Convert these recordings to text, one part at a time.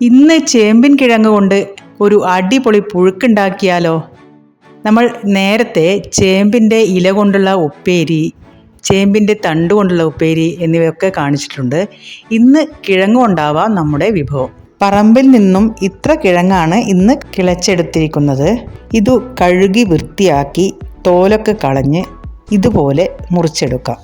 ഇന്ന് ചേമ്പിൻ കിഴങ്ങ് കൊണ്ട് ഒരു അടിപൊളി പുഴുക്കുണ്ടാക്കിയാലോ? നമ്മൾ നേരത്തെ ചേമ്പിന്റെ ഇല കൊണ്ടുള്ള ഉപ്പേരി ചേമ്പിന്റെ തണ്ട് കൊണ്ടുള്ള ഉപ്പേരി എന്നിവയൊക്കെ കാണിച്ചിട്ടുണ്ട്. ഇന്ന് കിഴങ്ങ് കൊണ്ടാവാം നമ്മുടെ വിഭവം. പറമ്പിൽ നിന്നും ഇത്ര കിഴങ്ങാണ് ഇന്ന് കിളച്ചെടുത്തിരിക്കുന്നത്. ഇത് കഴുകി വൃത്തിയാക്കി തോലൊക്കെ കളഞ്ഞ് ഇതുപോലെ മുറിച്ചെടുക്കാം.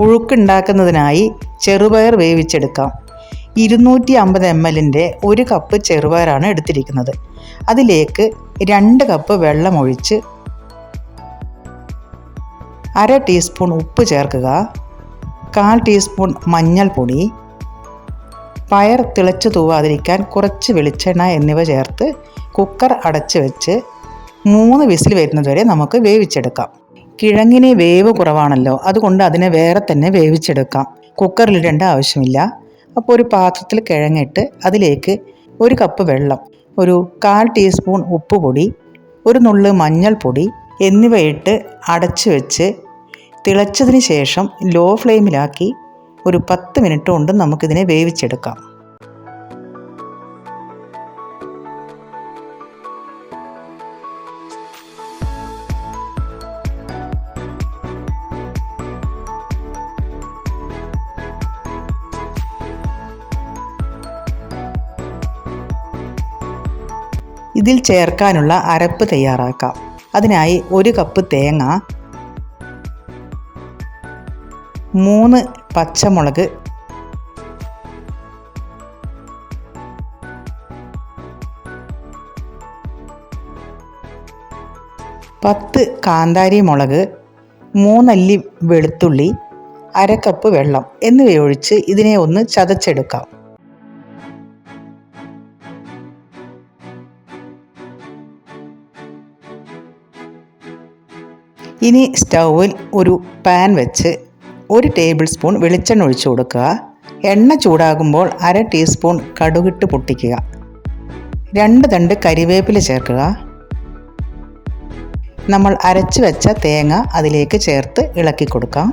പുഴുക്കുണ്ടാക്കുന്നതിനായി ചെറുപയർ വേവിച്ചെടുക്കാം. ഇരുന്നൂറ്റി അമ്പത് എം എല്ലിന്റെ ഒരു കപ്പ് ചെറുപയറാണ് എടുത്തിരിക്കുന്നത്. അതിലേക്ക് രണ്ട് കപ്പ് വെള്ളം ഒഴിച്ച് അര ടീസ്പൂൺ ഉപ്പ് ചേർക്കുക. കാൽ ടീസ്പൂൺ മഞ്ഞൾപ്പൊടി. പയർ തിളച്ചു തൂവാതിരിക്കാൻ കുറച്ച് വെളിച്ചെണ്ണ എന്നിവ ചേർത്ത് കുക്കർ അടച്ചു വെച്ച് മൂന്ന് വിസിൽ വരുന്നതുവരെ നമുക്ക് വേവിച്ചെടുക്കാം. കിഴങ്ങിന് വേവ് കുറവാണല്ലോ അതുകൊണ്ട് അതിനെ വേറെ തന്നെ വേവിച്ചെടുക്കാം. കുക്കറിലിടേണ്ട ആവശ്യമില്ല. അപ്പോൾ ഒരു പാത്രത്തിൽ കിഴങ്ങിട്ട് അതിലേക്ക് ഒരു കപ്പ് വെള്ളം ഒരു കാൽ ടീസ്പൂൺ ഉപ്പ് പൊടി ഒരു നുള്ള് മഞ്ഞൾപ്പൊടി എന്നിവയിട്ട് അടച്ചു വെച്ച് തിളച്ചതിന് ശേഷം ലോ ഫ്ലെയിമിലാക്കി ഒരു പത്ത് മിനിറ്റ് കൊണ്ട് നമുക്കിതിനെ വേവിച്ചെടുക്കാം. ഇതിൽ ചേർക്കാനുള്ള അരപ്പ് തയ്യാറാക്കാം. അതിനായി ഒരു കപ്പ് തേങ്ങ മൂന്ന് പച്ചമുളക് പത്ത് കാന്താരി മുളക് മൂന്നല്ലി വെളുത്തുള്ളി അരക്കപ്പ് കപ്പ് വെള്ളം എന്നിവയൊഴിച്ച് ഇതിനെ ഒന്ന് ചതച്ചെടുക്കാം. ഇനി സ്റ്റൗവിൽ ഒരു പാൻ വെച്ച് ഒരു ടേബിൾ സ്പൂൺ വെളിച്ചെണ്ണ ഒഴിച്ചു കൊടുക്കുക. എണ്ണ ചൂടാകുമ്പോൾ അര ടീസ്പൂൺ കടുകിട്ട് പൊട്ടിക്കുക. രണ്ട് തണ്ട് കരിവേപ്പില ചേർക്കുക. നമ്മൾ അരച്ച് വെച്ച തേങ്ങ അതിലേക്ക് ചേർത്ത് ഇളക്കി കൊടുക്കാം.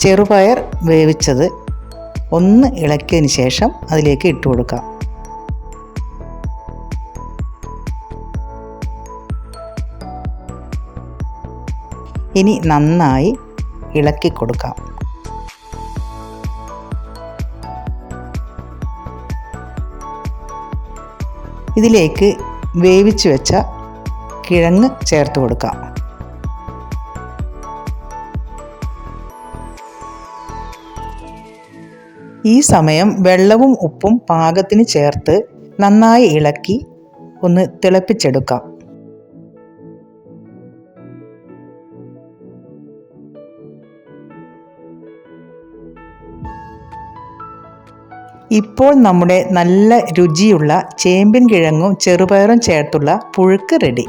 ചെറുപയർ വേവിച്ചത് ഒന്ന് ഇളക്കിയതിന് ശേഷം അതിലേക്ക് ഇട്ട് കൊടുക്കാം. ഇനി നന്നായി ഇളക്കി കൊടുക്കാം. ഇതിലേക്ക് വേവിച്ച് വെച്ച കിഴങ്ങ് ചേർത്ത് കൊടുക്കാം. ഈ സമയം വെള്ളവും ഉപ്പും പാകത്തിന് ചേർത്ത് നന്നായി ഇളക്കി ഒന്ന് തിളപ്പിച്ചെടുക്കാം. ഇപ്പോൾ നമ്മുടെ നല്ല രുചിയുള്ള ചേമ്പിൻ കിഴങ്ങും ചെറുപയറും ചേർത്തുള്ള പുഴുക്ക് റെഡി